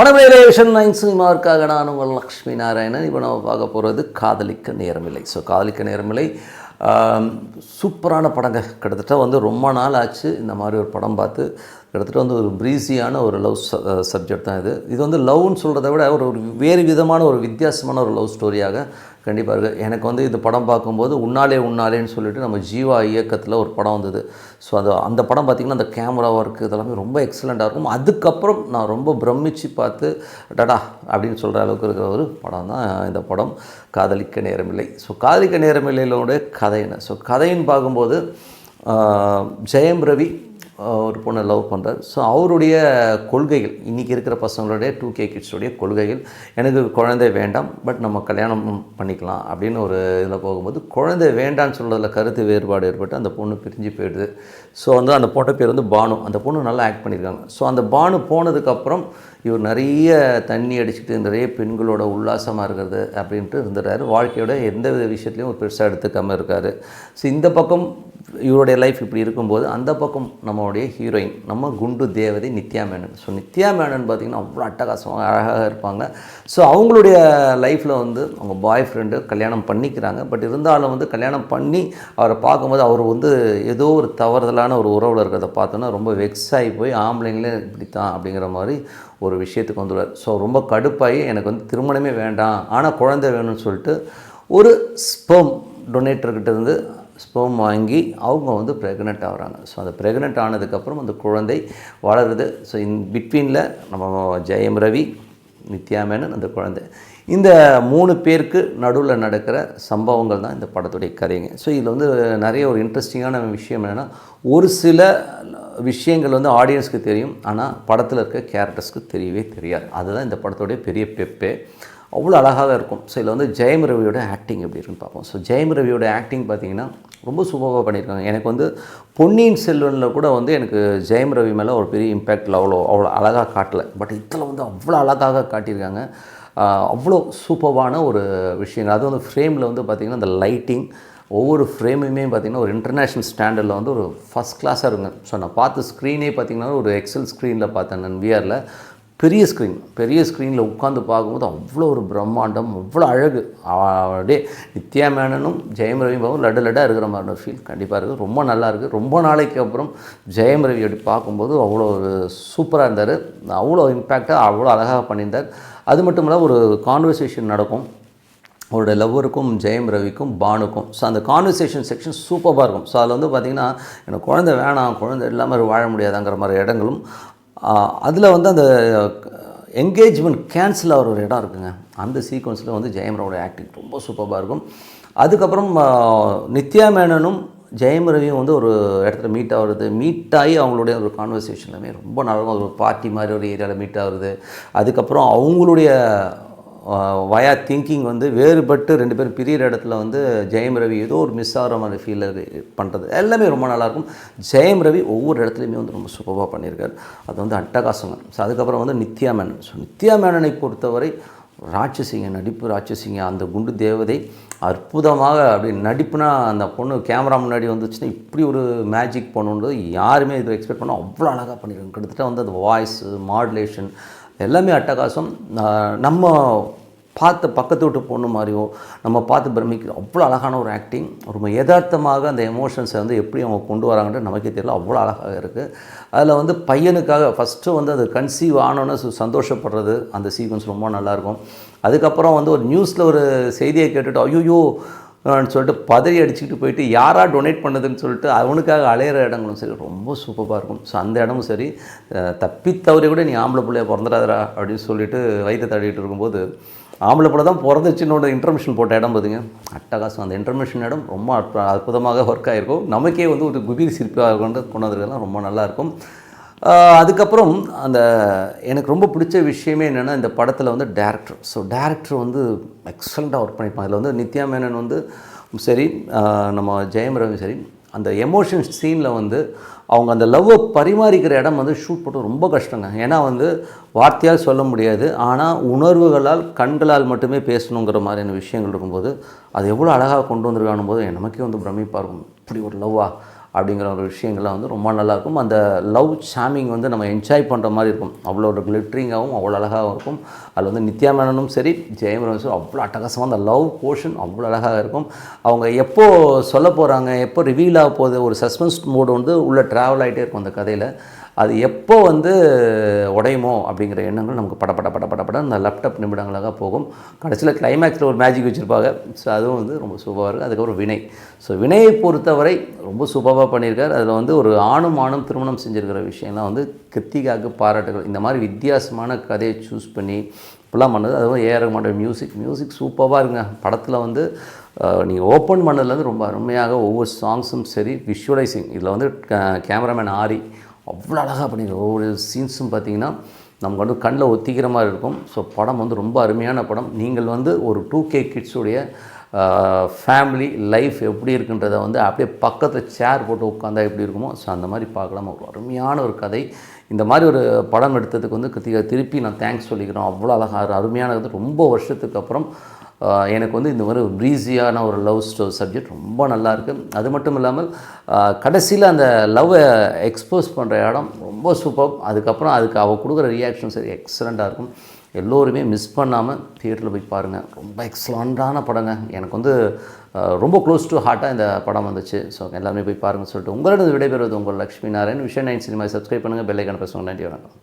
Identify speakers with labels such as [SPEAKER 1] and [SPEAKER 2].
[SPEAKER 1] வடமேலேஷன் nine சினிமாவிற்காக நான் உங்கள் லக்ஷ்மி நாராயணன். இப்போ நம்ம பார்க்க போகிறது காதலிக்க நேரமில்லை. ஸோ காதலிக்க நேரமில்லை. சூப்பரான படங்க. கிட்டத்தட்ட வந்து ரொம்ப நாள் ஆச்சு. இந்த மாதிரி ஒரு படம் பார்த்து கிட்டத்தட்ட வந்து ஒரு ப்ரீஸியான ஒரு லவ் சப்ஜெக்ட் தான் இது. இது வந்து லவ்னு சொல்கிறத விட ஒரு ஒரு வேறு விதமான ஒரு வித்தியாசமான ஒரு லவ் ஸ்டோரியாக கண்டிப்பாக இருக்குது எனக்கு வந்து இந்த படம் பார்க்கும்போது உன்னாலே உன்னாலேன்னு சொல்லிட்டு நம்ம ஜீவா இயக்கத்தில் ஒரு படம் வந்தது. ஸோ அது அந்த படம் பார்த்திங்கன்னா அந்த கேமரா ஒர்க்கு இதெல்லாமே ரொம்ப எக்ஸலண்ட்டாக இருக்கும். அதுக்கப்புறம் நான் ரொம்ப பிரமிச்சு பார்த்து டடா அப்படின்னு சொல்கிற அளவுக்கு இருக்கிற ஒரு படம் தான் இந்த படம். காதலிக்க நேரமில்லை. ஸோ காதலிக்க நேரமில்லையிலோட கதை என்ன? ஸோ கதைன்னு பார்க்கும்போது ஜெயம் ரவி ஒரு பொண்ணை லவ் பண்ணுறார் ஸோ அவருடைய கொள்கைகள் இன்றைக்கி இருக்கிற பசங்களுடைய டூ கே கிட்ஸுடைய கொள்கைகள் எனக்கு குழந்தை வேண்டாம் பட் நம்ம கல்யாணம் பண்ணிக்கலாம் அப்படின்னு ஒரு இதில் போகும்போது குழந்தை வேண்டான்னு சொல்கிறதுல கருத்து வேறுபாடு ஏற்பட்டு அந்த பொண்ணு பிரிஞ்சு போயிடுது. ஸோ வந்து அந்த பொண்ணு பேர் வந்து பானு. அந்த பொண்ணு நல்லா ஆக்ட் பண்ணியிருக்காங்க. ஸோ அந்த பானு போனதுக்கப்புறம் இவர் நிறைய தண்ணி அடிச்சுட்டு நிறைய பெண்களோட உல்லாசமாக இருக்கிறது அப்படின்ட்டு இருந்துட்டாரு வாழ்க்கையோட எந்த வித விஷயத்துலையும் ஒரு பெருசாக எடுத்துக்காமல் இருக்கார். ஸோ இந்த பக்கம் இவருடைய லைஃப் இப்படி இருக்கும்போது அந்த பக்கம் நம்மளுடைய ஹீரோயின் நம்ம குண்டு தேவதை நித்யா மேனன் ஸோ நித்யா மேனன் பார்த்திங்கன்னா அவ்வளோ அட்டகாசமாக அழகாக இருப்பாங்க. ஸோ அவங்களுடைய லைஃப்பில் வந்து அவங்க பாய் ஃப்ரெண்டு கல்யாணம் பண்ணிக்கிறாங்க. பட் இருந்தாலும் வந்து கல்யாணம் பண்ணி அவரை பார்க்கும்போது அவர் வந்து ஏதோ ஒரு தவறுதலான ஒரு உறவில் இருக்கிறத பார்த்தோன்னா ரொம்ப வெக்ஸ் ஆகி போய் ஆம்பளைங்களே இப்படித்தான் அப்படிங்கிற மாதிரி ஒரு விஷயத்துக்கு வந்துடுவார். ஸோ ரொம்ப கடுப்பாகி எனக்கு வந்து திருமணமே வேண்டாம் ஆனால் குழந்தை வேணும்னு சொல்லிட்டு ஒரு ஸ்பெர்ம் டொனேட்டர்கிட்ட இருந்து ஸ்போம் வாங்கி அவங்க வந்து ப்ரெக்னென்ட் ஆகிறாங்க. ஸோ அந்த ப்ரெக்னென்ட் ஆனதுக்கப்புறம் அந்த குழந்தை வளருது. ஸோ இன் பிட்வீனில் நம்ம ஜெயம் ரவி நித்யா மேனன் அந்த குழந்தை. இந்த மூணு பேருக்கு நடுவில் நடக்கிற சம்பவங்கள் தான் இந்த படத்துடைய கதைங்க. ஸோ இதில் வந்து நிறைய ஒரு இன்ட்ரெஸ்டிங்கான விஷயம் என்னென்னா ஒரு சில விஷயங்கள் வந்து ஆடியன்ஸ்க்கு தெரியும். ஆனால் படத்தில் இருக்க கேரக்டர்ஸ்க்கு தெரியவே தெரியாது. அதுதான் இந்த படத்துடைய பெரிய பெப்பே. அவ்வளோ அழகாக இருக்கும். ஸோ இதில் வந்து ஜெயம் ரவியோட ஆக்டிங் எப்படி இருக்குன்னு பார்ப்போம். ஸோ ஜெயம் ரவியோட ஆக்டிங் பார்த்தீங்கன்னா ரொம்ப சூப்பராக பண்ணியிருக்காங்க. எனக்கு வந்து பொன்னியின் செல்வனில் கூட வந்து எனக்கு ஜெயம் ரவி மேலே ஒரு பெரிய இம்பேக்டில் அவ்வளோ அவ்வளோ அழகாக காட்டலை. பட் இதில் வந்து அவ்வளோ அழகாக காட்டியிருக்காங்க. அவ்வளோ சூப்பரான ஒரு விஷயங்கள். அது வந்து ஃப்ரேமில் வந்து பார்த்திங்கன்னா அந்த லைட்டிங் ஒவ்வொரு ஃப்ரேமுமே பார்த்திங்கன்னா ஒரு இன்டர்நேஷ்னல் ஸ்டாண்டர்டில் வந்து ஒரு ஃபஸ்ட் கிளாஸாக இருங்க ஸோ நான் பார்த்த ஸ்க்ரீனே பார்த்திங்கன்னா ஒரு எக்ஸல் ஸ்க்ரீனில் பார்த்தேன் நான் விஆரில் பெரிய ஸ்க்ரீன் பெரிய ஸ்க்ரீனில் உட்காந்து பார்க்கும்போது அவ்வளோ ஒரு பிரம்மாண்டம் அவ்வளோ அழகு. அப்படியே நித்யா மேனனும் ஜெயம் ரவி பாபு லட்டு லட்டாக இருக்கிற மாதிரி ஒரு ஃபீல் கண்டிப்பாக இருக்குது. ரொம்ப நல்லா இருக்குது ரொம்ப நாளைக்கு அப்புறம் ஜெயம் ரவி அப்படி பார்க்கும்போது அவ்வளோ ஒரு சூப்பராக இருந்தார். அவ்வளோ இம்பேக்டாக அவ்வளோ அழகாக பண்ணியிருந்தார். அது மட்டும் இல்லாமல் ஒரு கான்வர்சேஷன் நடக்கும். அவரோட லவ்வருக்கும் ஜெயம் ரவிக்கும் பானுக்கும். ஸோ அந்த கான்வர்சேஷன் செக்ஷன் சூப்பராக இருக்கும். ஸோ அதில் வந்து பார்த்திங்கன்னா எனக்கு குழந்தை வேணாம் குழந்தை இல்லாமல் வாழ முடியாதாங்கிற மாதிரி இடங்களும் அதில் வந்து அந்த என்கேஜ்மெண்ட் கேன்சல் ஆகிற ஒரு இடம் இருக்குங்க. அந்த சீக்வன்ஸில் வந்து ஜெயம் ஆக்டிங் ரொம்ப சூப்பராக இருக்கும். அதுக்கப்புறம் நித்யா மேனனும் ஜெயம் ரவியும் வந்து ஒரு இடத்துல மீட் ஆகுறது மீட் ஆகி அவங்களுடைய ஒரு கான்வர்சேஷன் எல்லாமே ரொம்ப நல்லா ஒரு பார்ட்டி மாதிரி ஒரு ஏரியாவில் மீட் ஆகுறது. அதுக்கப்புறம் அவங்களுடைய வயா திங்கிங் வந்து வேறுபட்டு ரெண்டு பேரும் பிரியிற இடத்துல வந்து ஜெயம் ரவி ஏதோ ஒரு மிஸ் ஆகிற மாதிரி ஃபீல் பண்ணுறது எல்லாமே ரொம்ப நல்லாயிருக்கும். ஜெயம் ரவி ஒவ்வொரு இடத்துலையுமே வந்து ரொம்ப சூப்பராக பண்ணியிருக்காரு. அது வந்து அட்டகாசங்க ஸோ அதுக்கப்புறம் வந்து நித்யா மேனன். ஸோ நித்யா மேனனை பொறுத்தவரை ராட்சசிங்க நடிப்பு ராட்சசிங்க அந்த குண்டு தேவதை அற்புதமாக அப்படி நடிப்புனா அந்த பொண்ணு கேமரா முன்னாடி வந்துச்சுன்னா இப்படி ஒரு மேஜிக் பண்ணுன்றது யாருமே இதை எக்ஸ்பெக்ட் பண்ணால் அவ்வளோ அழகாக பண்ணியிருக்காங்க. கிட்டத்தட்ட வந்து அது வாய்ஸு மாடுலேஷன் எல்லாமே அட்டகாசம். நம்ம பார்த்து பக்கத்து விட்டு பொண்ணு மாதிரியோ நம்ம பார்த்து பிரமிக்க அவ்வளோ அழகான ஒரு ஆக்டிங் ரொம்ப யதார்த்தமாக அந்த எமோஷன்ஸை வந்து எப்படி அவங்க கொண்டு வராங்கன்ட்டு நமக்கே தெரியல. அவ்வளோ அழகாக இருக்குது அதில் வந்து பையனுக்காக ஃபஸ்ட்டு வந்து அது கன்சீவ் ஆனோன்னு சு- சந்தோஷப்படுறது அந்த சீக்வன்ஸ் ரொம்ப நல்லாயிருக்கும் அதுக்கப்புறம் வந்து ஒரு நியூஸில் ஒரு செய்தியை கேட்டுட்டு ஐயோ சொல்லிட்டு பதறி அடிச்சுக்கிட்டு போயிட்டு யாராக டொனேட் பண்ணதுன்னு சொல்லிட்டு அவனுக்காக அலையிற இடங்களும் சரி ரொம்ப சூப்பராக இருக்கும். ஸோ அந்த இடமும் சரி அஹ் தப்பி தவறி கூட நீ ஆம்பளை பிள்ளைய பிறந்துடாதரா அப்படின்னு சொல்லிட்டு வயிற்று தடவிட்டு இருக்கும்போது ஆம்பளை பிள்ளை தான் பிறந்துச்சுன்னு இன்டர்மிஷன் போட்ட இடம் பார்த்துங்க அட்டகாசம் அந்த இன்டர்மிஷன் இடம் ரொம்ப அற்ப- அற்புதமாக ஒர்க் ஆகிருக்கும் நமக்கே வந்து ஒரு குபீர் சிற்பியாக கொண்டு கொண்டு வந்திருக்கலாம் ரொம்ப நல்லாயிருக்கும் அதுக்கப்புறம் அந்த எனக்கு ரொம்ப பிடிச்ச விஷயமே என்னென்னா இந்த படத்தில் வந்து டேரக்டர் ஸோ டேரக்டர் வந்து எக்ஸலண்ட்டாக ஒர்க் பண்ணியிருப்பாங்க அதில் வந்து நித்யா மேனன் வந்து சரி நம்ம ஜெயம் ரவி சரி அந்த எமோஷன் சீனில் வந்து அவங்க அந்த லவ்வை பரிமாறிக்கிற இடம் வந்து ஷூட் போட்டு ரொம்ப கஷ்டங்க. ஏன்னா வந்து வார்த்தையால் சொல்ல முடியாது. ஆனால் உணர்வுகளால் கண்களால் மட்டுமே பேசணுங்கிற மாதிரியான விஷயங்கள் இருக்கும்போது அது எவ்வளோ அழகாக கொண்டு வந்திருக்கானும் போது நமக்கே வந்து பிரமிப்பாக இருக்கும். இப்படி ஒரு லவ்வா அப்படிங்கிற ஒரு விஷயங்கள்லாம் வந்து ரொம்ப நல்லாயிருக்கும். அந்த லவ் சாமிங் வந்து நம்ம என்ஜாய் பண்ணுற மாதிரி இருக்கும். அவ்வளோ ஒரு கிளிட்ரிங்காகவும் அவ்வளோ அழகாகவும் இருக்கும். அதில் வந்து நித்யா மேனனும் சரி ஜெயம் ரமேஷும் அவ்வளோ அட்டகாசமாக அந்த லவ் போர்ஷன் அவ்வளோ அழகாக இருக்கும். அவங்க எப்போ சொல்ல போகிறாங்க எப்போ ரிவீல் ஆக போகுது ஒரு சஸ்பென்ஸ் மோடு வந்து உள்ளே ட்ராவல் ஆகிட்டே இருக்கும் அந்த கதையில். அது எப்போ வந்து உடையுமோ அப்படிங்கிற எண்ணங்கள் நமக்கு பட பட பட பட பட அந்த லேப்டாப் நிமிடங்களாக போகும். கடைசியில் கிளைமேக்ஸில் ஒரு மேஜிக் வச்சுருப்பாங்க. ஸோ அதுவும் வந்து ரொம்ப சூப்பராக இருக்குது அதுக்கப்புறம் வினை. ஸோ வினையை பொறுத்தவரை ரொம்ப சூப்பராக பண்ணியிருக்கார். அதில் வந்து ஒரு ஆணும் ஆணும் திருமணம் செஞ்சுருக்கிற விஷயம்லாம் வந்து கிருத்திகாவுக்கு பாராட்டுகள். இந்த மாதிரி வித்தியாசமான கதையை சூஸ் பண்ணி இப்படிலாம் பண்ணது. அதுவும் ஏஆர் ரஹ்மானோட மியூசிக் மியூசிக் சூப்பராக இருங்க படத்தில் வந்து நீங்கள் ஓப்பன் பண்ணதுலேருந்து ரொம்ப அருமையாக ஒவ்வொரு சாங்ஸும் சரி விஷுவலைசிங் இதில் வந்து கேமராமேன் ஆரி அவ்வளோ அழகாக பண்ணியிருக்காரு ஒவ்வொரு சீன்ஸும் பார்த்தீங்கன்னா நமக்கு வந்து கண்ணில் ஒத்திக்கிற மாதிரி இருக்கும். ஸோ படம் வந்து ரொம்ப அருமையான படம். நீங்கள் வந்து ஒரு டூ கே கிட்ஸுடைய ஃபேமிலி லைஃப் எப்படி இருக்குன்றதை வந்து அப்படியே பக்கத்தில் சேர் போட்டு உட்காந்தா எப்படி இருக்குமோ ஸோ அந்த மாதிரி பார்க்கலாம். ஒரு அருமையான ஒரு கதை. இந்த மாதிரி ஒரு படம் எடுத்ததுக்கு வந்து கிருத்திகா திருப்பி நான் தேங்க்ஸ் சொல்லிக்கிறோம் அவ்வளோ அழகாக அருமையான கதை. ரொம்ப வருஷத்துக்கு அப்புறம் எனக்கு வந்து இந்த மாதிரி ப்ரீஸியான ஒரு லவ் ஸ்டோ சப்ஜெக்ட் ரொம்ப நல்லா அது மட்டும் இல்லாமல் கடைசியில் அந்த லவ்வை எக்ஸ்போஸ் பண்ணுற இடம் ரொம்ப சூப்பர் அதுக்கப்புறம் அதுக்கு அவள் கொடுக்குற ரியாக்ஷன் சரி எக்ஸலண்ட்டாக இருக்கும். எல்லோருமே மிஸ் பண்ணாமல் தியேட்டரில் போய் பாருங்கள் ரொம்ப எக்ஸலண்ட்டான படங்க. எனக்கு வந்து ரொம்ப க்ளோஸ் டு ஹார்ட்டாக இந்த படம் வந்துச்சு. ஸோ எல்லாருமே போய் பாருங்கன்னு சொல்லிட்டு உங்களிடம் விடைபெறுவது உங்கள் லக்ஷ்மி நாராயண். விஷயம் நைன் சினிமா சப்ஸ்கிரைப் பண்ணுங்கள் பெல்லைக்கான பேசுவாங்க நன்றி வணக்கம்.